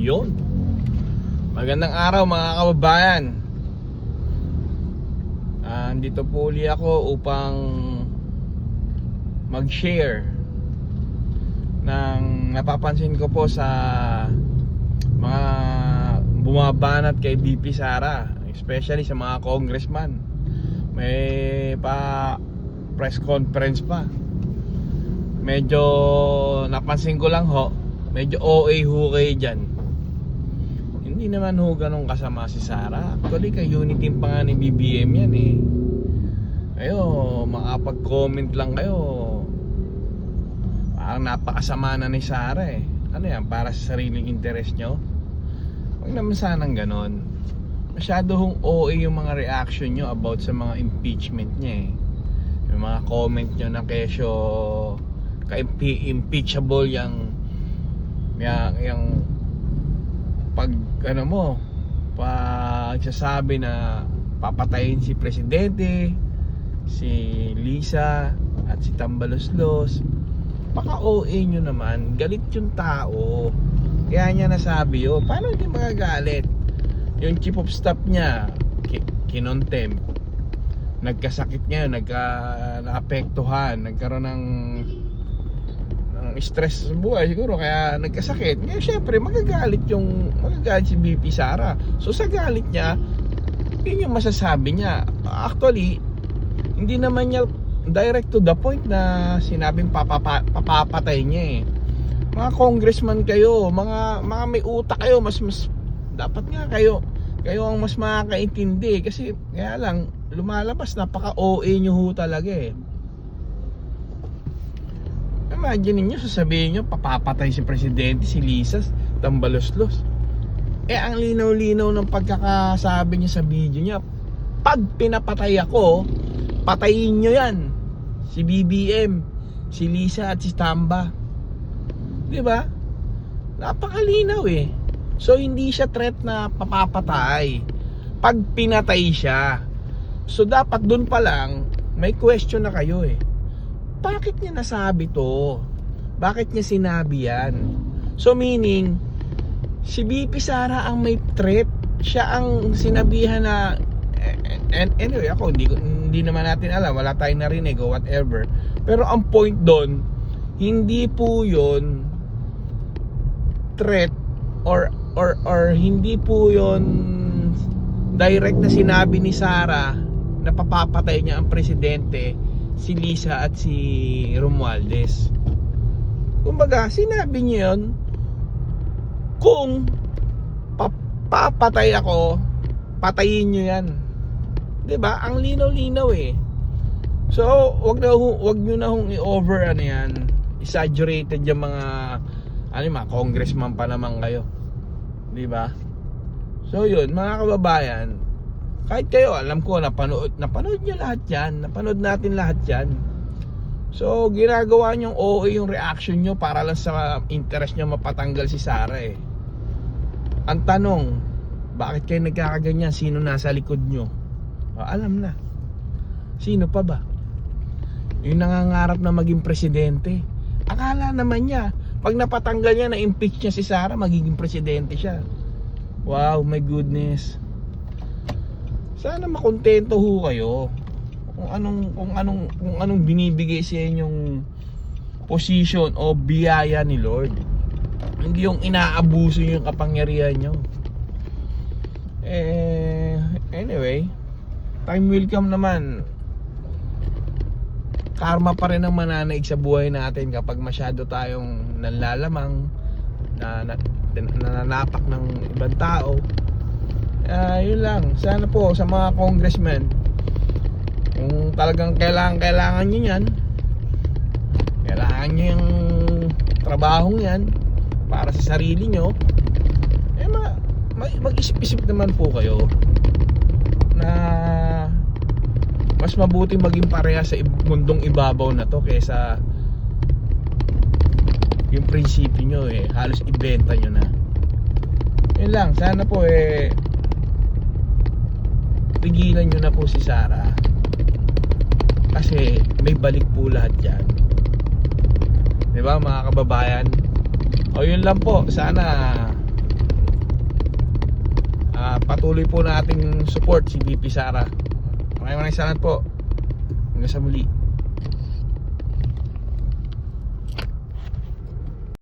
Yun. Magandang araw mga kababayan. Andito po uli ako upang mag-share ng napapansin ko po sa mga bumabanat kay BP Sara, especially sa mga congressman. May pa press conference pa. Medyo napansin ko lang ho, medyo OA ho kayo dyan. Hindi naman ho ganun kasama si Sara. Actually, kay unity pa nga ni BBM yan eh. Kayo, makapag-comment lang kayo. Parang napakasama na ni Sara eh. Ano yan, para sa sariling interest nyo? Huwag naman sanang ganon. Masyado hong OA yung mga reaction nyo about sa mga impeachment niya eh. Yung mga comment nyo na kesyo ka-impeachable yung yung, yung pag ano mo pag sasabi na papatayin si presidente si Lisa at si Tambaloslos baka OA nyo naman galit yung tao. Kaya niya nasabi yun paano hindi magagalit? Yung chief of staff niya ki- kinontem nagkasakit ngayon nagka naapektuhan nagkaroon ng stress sa buhay siguro kaya nagkasakit. Ngayon syempre magagalit yung magagalit si BP Sara. So sa galit niya yun yung masasabi niya. Actually hindi naman niya direct to the point na sinabing papapa, papapatay niya eh. Mga congressman kayo mga mga may utak kayo mas mas dapat nga kayo kayo ang mas makakaintindi. Kasi kaya lang lumalabas napaka OA nyo ho talaga eh Imagine niyo sasabihin niyo papapatay si presidente si Lisa Tambaloslos. Eh ang linaw-linaw ng pagkakasabi niya sa video niya, pag pinapatay ako, patayin niyo yan. Si BBM, si Lisa at si Tamba. 'Di ba? Napakalinaw eh. So hindi siya threat na papapatay. Pag pinatay siya. So dapat doon pa lang may question na kayo eh bakit niya nasabi to? Bakit niya sinabi yan? So meaning, si BP Sara ang may threat. Siya ang sinabihan na and anyway ako hindi, hindi naman natin alam wala tayong narinig o whatever pero ang point doon hindi po yon threat or or or hindi po yon direct na sinabi ni Sara na papapatay niya ang presidente si Lisa at si Romualdez. Kumbaga, sinabi niya yun kung papatay ako, patayin niyo yan. 'Di ba? Ang linaw-linaw eh. So, wag na wag niyo na hong i-over ano yan. Exaggerated yung mga ano yung mga congressman pa naman kayo. 'Di ba? So, yun, mga kababayan, kahit kayo alam ko napanood napanood niyo lahat 'yan. Napanood natin lahat 'yan. So ginagawa niyong OA yung reaction niyo para lang sa interest niyo mapatanggal si Sara eh. Ang tanong bakit kayo nagkakaganyan? Sino nasa likod niyo? O, alam na. Sino pa ba? Yung nangangarap na maging presidente. Akala naman niya pag napatanggal niya na impeach niya si Sara magiging presidente siya. Wow my goodness sana makontento ho kayo kung anong kung anong kung anong binibigay sa inyong position o biyaya ni Lord. Hindi yung inaabuso yung kapangyarihan nyo. Eh, anyway, time will come naman. Karma pa rin ang mananaig sa buhay natin kapag masyado tayong nanlalamang, na, na, nananapak ng ibang tao, Ah, yun lang. Sana po sa mga congressmen kung talagang kailangan kailangan niyo yan kailangan niyo yung trabahong yan para sa sarili niyo eh ma, ma- mag-isip-isip naman po kayo na mas mabuti maging pareha sa mundong ibabaw na to kaysa yung prinsipyo nyo eh halos ibenta nyo na yun lang sana po eh pigilan nyo na po si Sarah kasi may balik po lahat yan. Di ba mga kababayan? O yun lang po. Sana uh, patuloy po nating support si BP Sara. Maraming maraming salamat po. Hanggang sa muli.